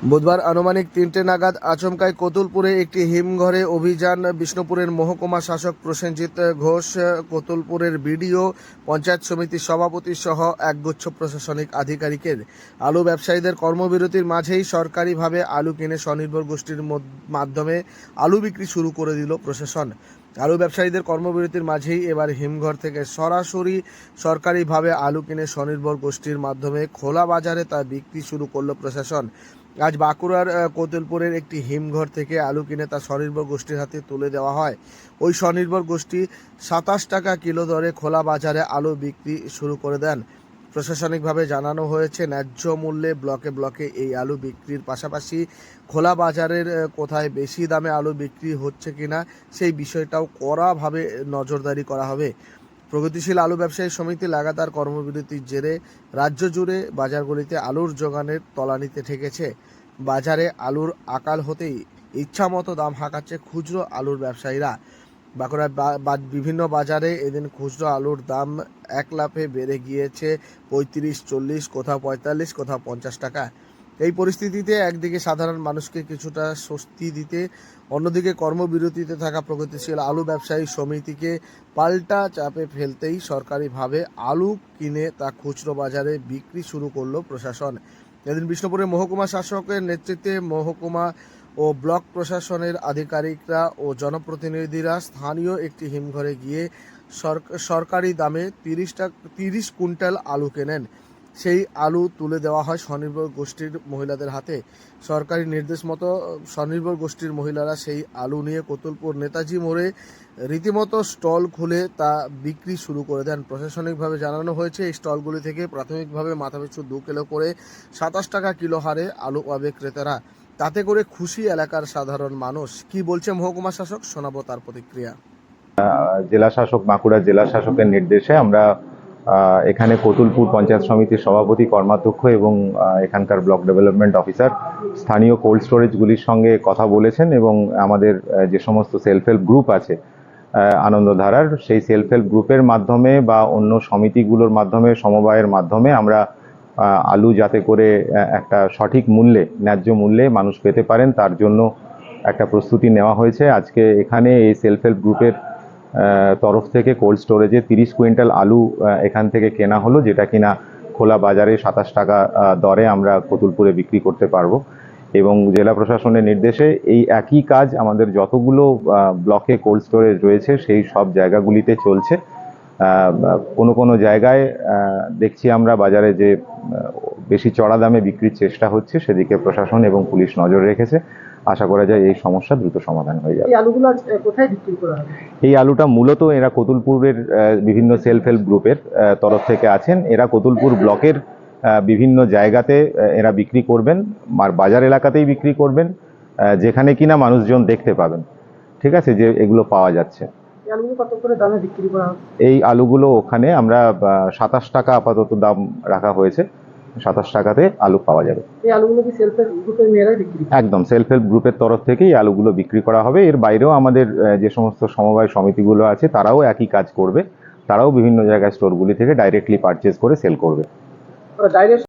বুধবার আনুমানিক তিনটে নাগাদ আচমকায় কতুলপুরে একটি হিমঘরে অভিযান, বিষ্ণুপুরের মহকুমা শাসক প্রসেনজিৎ ঘোষ, কতুলপুরের বিডিও, পঞ্চায়েত সমিতির সভাপতি সহ একগুচ্ছ প্রশাসনিক আধিকারিকের। আলু ব্যবসায়ীদের কর্মবিরতির মাঝেই সরকারিভাবে আলু কিনে স্বনির্ভর গোষ্ঠীর মাধ্যমে আলু বিক্রি শুরু করে দিল প্রশাসন। আলু ব্যবসায়ীদের কর্মবিরতির মাঝেই এবার হিমঘর থেকে সরাসরি সরকারিভাবে আলু কিনে স্বনির্ভর গোষ্ঠীর মাধ্যমে খোলা বাজারে তা বিক্রি শুরু করল প্রশাসন। আজ বাঁকুড়ার কোতুলপুরের একটি হিমঘর থেকে আলু কিনে তা স্বনির্ভর গোষ্ঠীর হাতে তুলে দেওয়া হয়। ওই স্বনির্ভর গোষ্ঠী সাতাশ টাকা কিলো দরে খোলা বাজারে আলু বিক্রি শুরু করে দেন। প্রশাসনিকভাবে জানানো হয়েছে, ন্যায্য মূল্যে ব্লকে ব্লকে এই আলু বিক্রির পাশাপাশি খোলা বাজারের কোথায় বেশি দামে আলু বিক্রি হচ্ছে কিনা সেই বিষয়টাও কড়াভাবে নজরদারি করা হবে। প্রগতিশীল আলু ব্যবসায়ী সমিতি লাগাতার কর্মবিরতির জেরে রাজ্য জুড়ে বাজারগুলিতে আলুর যোগানের তলানিতে ঠেকেছে। বাজারে আলুর আকাল হতেই ইচ্ছামতো দাম হাঁকাচ্ছে খুচরো আলুর ব্যবসায়ীরা। বাঁকুড়ার বিভিন্ন বাজারে এদিন খুচরো আলুর দাম এক লাফে বেড়ে গিয়েছে পঁয়ত্রিশ, চল্লিশ, কোথাও পঁয়তাল্লিশ, কোথাও পঞ্চাশ টাকা। এই পরিস্থিতিতে একদিকে সাধারণ মানুষকে কিছুটা স্বস্তি দিতে, অন্যদিকে কর্মবিরতিতে থাকা প্রগতিশীল আলু ব্যবসায়ী সমিতিকে পাল্টা চাপে ফেলতেই সরকারিভাবে আলু কিনে তা খুচরো বাজারে বিক্রি শুরু করল প্রশাসন। এদিন বিষ্ণুপুরের মহকুমা শাসকের নেতৃত্বে মহকুমা ও ব্লক প্রশাসনের আধিকারিকরা ও জনপ্রতিনিধিরা স্থানীয় একটি হিমঘরে গিয়ে সরকারি দামে তিরিশ টাকা তিরিশ কুইন্টাল আলু কেনেন। সেই আলু তুলে দেওয়া হয় স্বনির্ভর গোষ্ঠীর মহিলাদের হাতে। সরকারি নির্দেশ মতো স্বনির্ভর গোষ্ঠীর মহিলারা সেই আলু নিয়ে কতুলপুর নেতাজি মোড়ে রীতিমতো স্টল খুলে তা বিক্রি শুরু করে দেন। প্রশাসনিকভাবে জানানো হয়েছে, এই স্টলগুলি থেকে প্রাথমিকভাবে মাথাপিছু দু কিলো করে সাতাশ টাকা কিলো হারে আলু পাবে ক্রেতারা। তাতে করে খুশি এলাকার সাধারণ মানুষ। কি বলছে মহকুমা শাসক? শোনাবো তার প্রতিক্রিয়া। জেলা শাসক, বাঁকুড়া জেলা শাসকের নির্দেশে আমরা এখানে কতুলপুর পঞ্চায়েত সমিতির সভাপতি, কর্মাধ্যক্ষ এবং এখানকার ব্লক ডেভেলপমেন্ট অফিসার স্থানীয় কোল্ড স্টোরেজগুলির সঙ্গে কথা বলেছেন এবং আমাদের যে সমস্ত সেলফ হেল্প গ্রুপ আছে আনন্দধারার, সেই সেলফ হেল্প গ্রুপের মাধ্যমে বা অন্য সমিতিগুলোর মাধ্যমে, সমবায়ের মাধ্যমে আমরা আলু যাতে করে একটা সঠিক মূল্যে, ন্যায্য মূল্যে মানুষ পেতে পারেন, তার জন্য একটা প্রস্তুতি নেওয়া হয়েছে। আজকে এখানে এই সেলফ হেল্প গ্রুপের তরফ থেকে কোল্ড স্টোরেজে তিরিশ কুইন্টাল আলু এখান থেকে কেনা হলো, যেটা কিনা খোলা বাজারে সাতাশ টাকা দরে আমরা কতুলপুরে বিক্রি করতে পারব। এবং জেলা প্রশাসনের নির্দেশে এই একই কাজ আমাদের যতগুলো ব্লকে কোল্ড স্টোরেজ রয়েছে, সেই সব জায়গাগুলিতে চলছে। কোনো কোনো জায়গায় দেখছি আমরা বাজারে যে বেশি চড়া দামে বিক্রির চেষ্টা হচ্ছে সেদিকে প্রশাসন এবং পুলিশ নজর রেখেছে। আশা করা যায় এই সমস্যা দ্রুত সমাধান হয়ে যাবে। এই আলুগুলো কোথায় বিক্রি করা এই আলুটা মূলত এরা কতুলপুরের বিভিন্ন সেলফ হেল্প গ্রুপের তরফ থেকে আছেন। এরা কতুলপুর ব্লকের বিভিন্ন জায়গাতে এরা বিক্রি করবেন আর বাজার এলাকাতেই বিক্রি করবেন যেখানে কিনা মানুষজন দেখতে পাবেন। ঠিক আছে? যে এগুলো পাওয়া যাচ্ছে। এই আলুগুলো ওখানে আমরা সাতাশ টাকা আপাতত দাম রাখা হয়েছে। সাতাশ টাকাতে আলু পাওয়া যাবে। এই আলুগুলো কি সেলফ গ্রুপের মেয়েরাই বিক্রি একদম সেলফ হেল্প গ্রুপের তরফ থেকেই আলুগুলো বিক্রি করা হবে। এর বাইরেও আমাদের যে সমস্ত সমবায় সমিতিগুলো আছে তারাও একই কাজ করবে। তারাও বিভিন্ন জায়গায় স্টোরগুলি থেকে ডাইরেক্টলি পারচেজ করে সেল করবে। ডাইরেক্ট